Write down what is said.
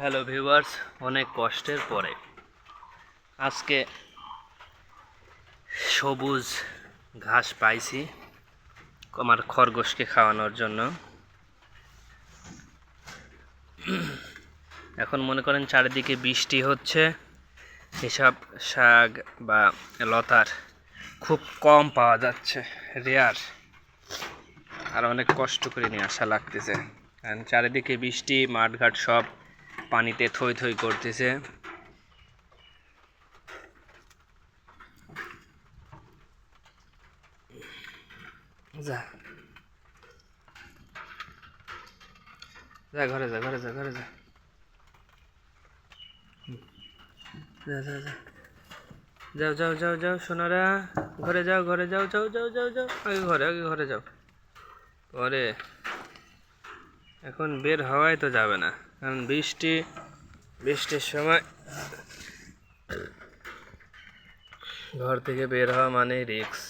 Hello viewers অনেক কষ্টের পরে। আজকে সবুজ ঘাস পাইছি আমার খরগোশকে খাওয়ানোর জন্য। এখন মনে করেন চারিদিকে বৃষ্টি হচ্ছে, এসব শাক বা লতার খুব কম পাওয়া যাচ্ছে রেয়ার আর অনেক কষ্ট করে নিয়ে আসা লাগতেছে। কারণ চারিদিকে বৃষ্টি, মাঠঘাট সব পানিতে থই থই করতেছে। যা। যা ঘরে যা ঘরে যা ঘরে যা। যা যাও যাও যাও যাও, সোনারা। ঘরে যাও ঘরে যাও যাও যাও যাও যাও। আগে ঘরে আগে ঘরে যাও। পরে। এখন বের হওয়াই তো যাবে না। কারণ বৃষ্টি বৃষ্টির সময় ঘর থেকে বের হওয়া মানে রিক্স